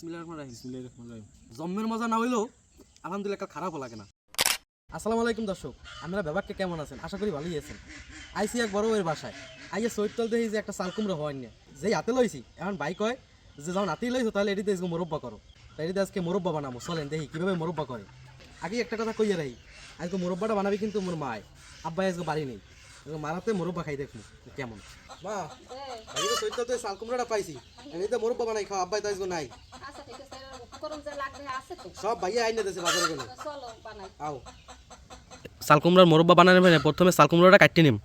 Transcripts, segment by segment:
বিসমিল্লাহির রহমানির রহিম বিসমিল্লাহির রহমানির রহিম। জম্মের মজা না হইলেও আলহামদুলিল্লাহ খারাপও লাগে না। আসসালামু আলাইকুম দর্শক আপনারা ব্যাপারকে কেমন আছেন? আশা করি ভালোই আছেন। আইসি এক বড় ওর বাসায়। আইয়ে সৈতল দেখি যে একটা সালকুমরা হওয়ার নিয়ে যেই হাতে লইছি এখন বাইক হয় যে যখন হাতেই লইছো তাহলে এটিতে আজকে মোরব্বা করো। তাই এটিতে আজকে মোরব্বা বানাবো চলেন দেখি কীভাবে মোরব্বা করে। আগে একটা কথা কইয়া রাখি আজকে মোরব্বাটা বানাবি কিন্তু মোর মায়। আব্বাই আজকে বাড়ি নেই। মারাতে মোরব্বা খাই দেখব কেমন। তো সৈতল তো সালকুমরাটা পাইছি। এটিতে মোরব্বা বানাই খাও আব্বাই তো আজকে নাই। সব ভাইয়া আইনে দিয়েছে বাজারে গেলে। চলো বানাই। আও। সালকুমড়ার মোরব্বা বানানো মানে প্রথমে সালকুমড়াটা কাটতে নিম।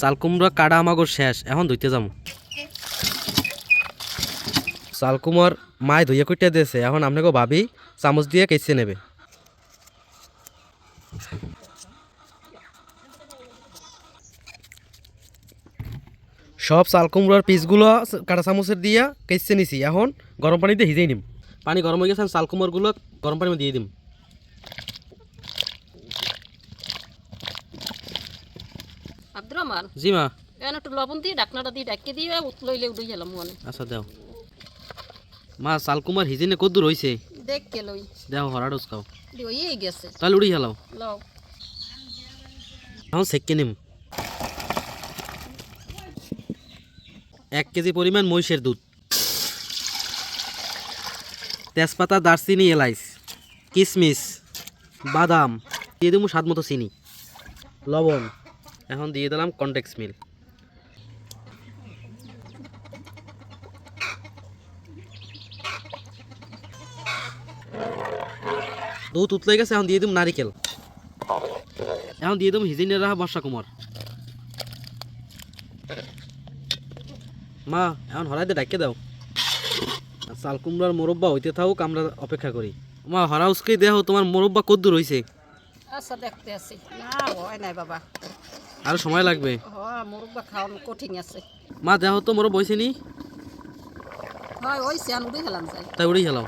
সালকুমড়া কাটা আমাগর শেষ। এখন ধুইতে যাম। সালকুমার মায় ধুইয়া কইটা দিয়েছে এখন আপনাকে ভাবি চামচ দিয়ে কেচে নেবে। সব চালকুমড়ার পিসগুলো কাটা চামচের দিয়া কেচে নিছি। এখন গরম পানিতে ভিজেই নিম। পানি গরম হয়ে গেছে চালকুমড়গুলো গরম পানি দিয়ে দিম। আব্দুর রহমান জি মা। এখন একটু লবণ দিয়ে ডাকনাটা দিয়ে ডাকিয়ে দিয়ে লইলে উঠে গেলাম মনে। আচ্ছা দেও। মা চালকুমার হিজিনে কত দূর হইছে? দেখ কে লই। দেও হরাডোস খাও। ওই গেছে। তাহলে উড়ি হেলাও। লও। এখন সেকে নিম। এক কেজি পরিমাণ মহিষের দুধ। তেজপাতা দারচিনি এলাইচ কিশমিশ বাদাম দিয়ে দেবো স্বাদ মতো চিনি। লবণ। এখন দিয়ে দিলাম কন্টেক্স মিল দুধ উতলে গেছে, এখন দিয়ে দিম নারিকেল। এখন দিয়ে দেবো হিজিনের রাহা বর্ষা কুমার। মা, এখন হরাইতে ডাকে দাও। চাল কুমড়ার মোরব্বা হইতে থাকুক, আমরা অপেক্ষা করি। মা হরাউসকে দেহ, তোমার মোরব্বা কদ্দূর হইছে। আচ্ছা দেখতে না নাই বাবা। আরও সময় লাগবে? হ মুরব্বা খাওয়ানো কঠিন আছে। মা দেহ তো নি হয় ওই সিয়ান উড়ে গেলাম যাই। তাই উড়ি বিসমিল্লাহ।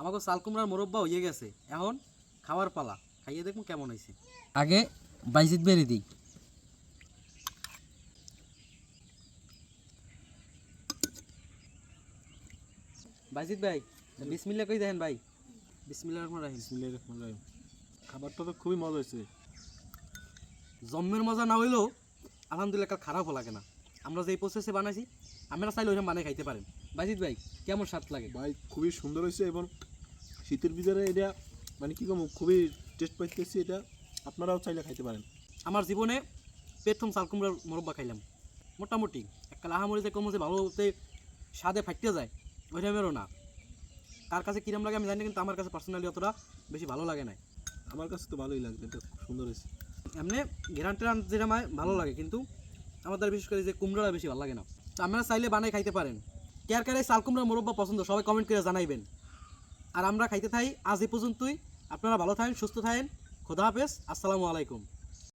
আমাকে চাল কুমড়ার মোরব্বা হইয়ে গেছে। এখন খাওয়ার পালা। খাইয়ে দেখুন কেমন হয়েছে আগে বাইজিত বেরি দিই। বাইজিত ভাই বিসমিল্লা কই দেখেন ভাই? বিসমিল্লা রহমান রাহিম। বিসমিল্লাহির রহমানির রহিম। খাবারটা তো খুবই মজা হয়েছে। জন্মের মজা না হইলেও আলহামদুলিল্লাহ একটা খারাপও লাগে না। আমরা যে প্রসেসে বানাইছি আপনারা চাইলে ওইরকম বানিয়ে খাইতে পারেন। বাইজিত ভাই কেমন স্বাদ লাগে? ভাই খুবই সুন্দর হয়েছে এবং শীতের ভিতরে এটা মানে কি কম খুবই টেস্ট পাইতেছি এটা। আপনারাও চাইলে খাইতে পারেন। আমার জীবনে প্রথম চাল কুমড়ার মোরব্বা খাইলাম। মোটামুটি একটা লাহামরি যে কমছে ভালো বলতে স্বাদে ফাইটতে যায় ওই টাইমেরও না। কার কাছে কিরম লাগে আমি জানি না, কিন্তু আমার কাছে পার্সোনালি অতটা বেশি ভালো লাগে না আমার কাছে তো ভালোই লাগবে এটা সুন্দর হয়েছে। এমনি ঘেরান টেরান যেটা আমার ভালো লাগে কিন্তু আমাদের বিশেষ করে যে কুমড়াটা বেশি ভালো লাগে না। তো আপনারা চাইলে বানাই খাইতে পারেন। কার কারে চাল কুমড়ার মোরব্বা পছন্দ সবাই কমেন্ট করে জানাইবেন। আর আমরা খাইতে থাই আজ এই পর্যন্তই। আপনারা ভালো থাকেন সুস্থ থাকেন। খোদা হাফেজ আসসালামু আলাইকুম।